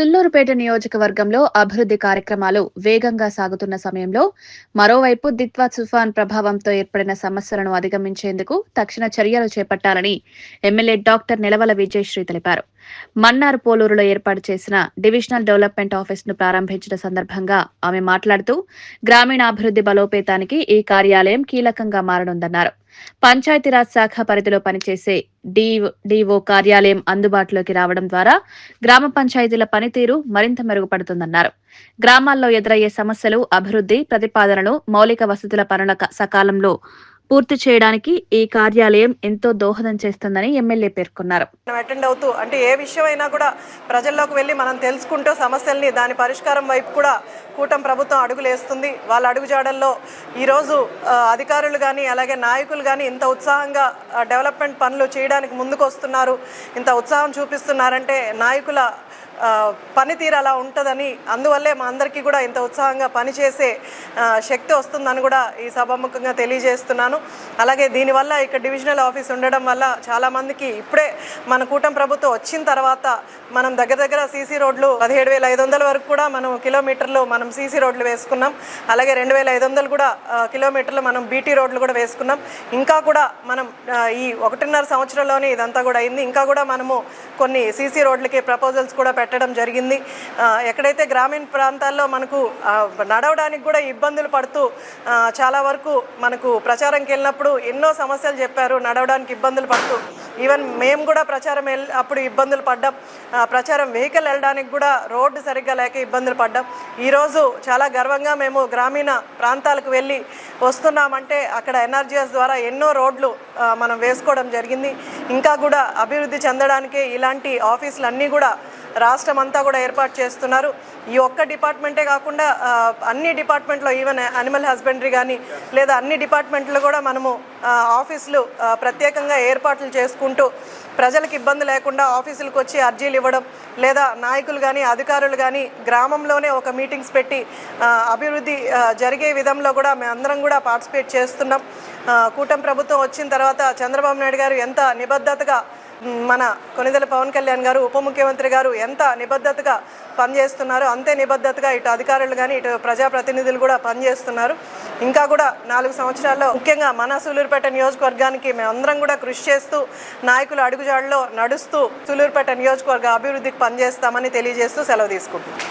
సుల్లూరుపేట నియోజకవర్గంలో అభివృద్ధి కార్యక్రమాలు వేగంగా సాగుతున్న సమయంలో మరోవైపు దిత్వా తుఫాన్ ప్రభావంతో ఏర్పడిన సమస్యలను అధిగమించేందుకు తక్షణ చర్యలు చేపట్టాలని ఎమ్మెల్యే డాక్టర్ నిలవల విజయశ్రీ తెలిపారు. మన్నార్ పోలూరులో ఏర్పాటు చేసిన డివిజనల్ డెవలప్మెంట్ ఆఫీస్ను ప్రారంభించిన సందర్భంగా ఆమె మాట్లాడుతూ గ్రామీణాభివృద్ధి బలోపేతానికి ఈ కార్యాలయం కీలకంగా మారనుందన్నారు. పంచాయతీరాజ్ శాఖ పరిధిలో పనిచేసే డిఓ కార్యాలయం అందుబాటులోకి రావడం ద్వారా గ్రామ పంచాయతీల పనితీరు మరింత మెరుగుపడుతుందన్నారు. గ్రామాల్లో ఎదురయ్యే సమస్యలు అభివృద్ధి ప్రతిపాదనలు మౌలిక వసతుల పనుల సకాలంలో పూర్తి చేయడానికి ఈ కార్యాలయం ఎంతో దోహదం చేస్తుందని ఎమ్మెల్యే పేర్కొన్నారు. మనం అటెండ్ అవుతూ అంటే ఏ విషయమైనా కూడా ప్రజల్లోకి వెళ్ళి మనం తెలుసుకుంటూ సమస్యల్ని దాని పరిష్కారం వైపు కూడా కూటమి ప్రభుత్వం అడుగులేస్తుంది వాళ్ళ అడుగుజాడల్లో ఈరోజు అధికారులు కానీ అలాగే నాయకులు కానీ ఇంత ఉత్సాహంగా డెవలప్మెంట్ పనులు చేయడానికి ముందుకు వస్తున్నారు ఇంత ఉత్సాహం చూపిస్తున్నారంటే నాయకుల పనితీరు అలా ఉంటుందని అందువల్లే మా అందరికీ కూడా ఇంత ఉత్సాహంగా పనిచేసే శక్తి వస్తుందని కూడా ఈ సభాముఖంగా తెలియజేస్తున్నాను. అలాగే దీనివల్ల ఇక్కడ డివిజనల్ ఆఫీస్ ఉండడం వల్ల చాలామందికి ఇప్పుడే మన కూటమి ప్రభుత్వం వచ్చిన తర్వాత మనం దగ్గర దగ్గర సీసీ రోడ్లు పదిహేడు వేల ఐదు వందల వరకు కూడా మనం కిలోమీటర్లు మనం సీసీ రోడ్లు వేసుకున్నాం. అలాగే రెండు వేల ఐదు వందలు కూడా కిలోమీటర్లు మనం బీటీ రోడ్లు కూడా వేసుకున్నాం. ఇంకా కూడా మనం ఈ ఒకటిన్నర సంవత్సరంలోనే ఇదంతా కూడా అయింది. ఇంకా కూడా మనము కొన్ని సీసీ రోడ్లకి ప్రపోజల్స్ కూడా పెట్టడం జరిగింది. ఎక్కడైతే గ్రామీణ ప్రాంతాల్లో మనకు నడవడానికి కూడా ఇబ్బందులు పడుతూ చాలా వరకు మనకు ప్రచారంకి వెళ్ళినప్పుడు ఎన్నో సమస్యలు చెప్పారు నడవడానికి ఇబ్బందులు పడుతూ. ఈవెన్ మేము కూడా ప్రచారం వెళ్ళి అప్పుడు ఇబ్బందులు పడ్డాం. ప్రచారం వెహికల్ వెళ్ళడానికి కూడా రోడ్డు సరిగ్గా లేక ఇబ్బందులు పడ్డాం. ఈరోజు చాలా గర్వంగా మేము గ్రామీణ ప్రాంతాలకు వెళ్ళి వస్తున్నామంటే అక్కడ ఎన్ఆర్జీఎస్ ద్వారా ఎన్నో రోడ్లు మనం వేసుకోవడం జరిగింది. ఇంకా కూడా అభివృద్ధి చెందడానికి ఇలాంటి ఆఫీసులు అన్నీ కూడా రాష్ట్రం అంతా కూడా ఏర్పాటు చేస్తున్నారు. ఈ ఒక్క డిపార్ట్మెంటే కాకుండా అన్ని డిపార్ట్మెంట్లో ఈవెన్ అనిమల్ హస్బెండరీ కానీ లేదా అన్ని డిపార్ట్మెంట్లో కూడా మనము ఆఫీసులు ప్రత్యేకంగా ఏర్పాట్లు చేసుకుంటూ ప్రజలకు ఇబ్బంది లేకుండా ఆఫీసులకు వచ్చి అర్జీలు ఇవ్వడం లేదా నాయకులు కానీ అధికారులు కానీ గ్రామంలోనే ఒక మీటింగ్స్ పెట్టి అభివృద్ధి జరిగే విధంలో కూడా మేమందరం కూడా పార్టిసిపేట్ చేస్తున్నాం. కూటమి ప్రభుత్వం వచ్చిన తర్వాత చంద్రబాబు నాయుడు గారు ఎంత నిబద్ధతగా మన కొనిదెల పవన్ కళ్యాణ్ గారు ఉప ముఖ్యమంత్రి గారు ఎంత నిబద్ధతగా పనిచేస్తున్నారో అంతే నిబద్ధతగా ఇటు అధికారులు కానీ ఇటు ప్రజాప్రతినిధులు కూడా పనిచేస్తున్నారు. ఇంకా కూడా నాలుగు సంవత్సరాల్లో ముఖ్యంగా మన సూలూరుపేట నియోజకవర్గానికి మేమందరం కూడా కృషి చేస్తూ నాయకుల అడుగుజాడలో నడుస్తూ సూలూరుపేట నియోజకవర్గ అభివృద్ధికి పనిచేస్తామని తెలియజేస్తూ సెలవు తీసుకుంటున్నాం.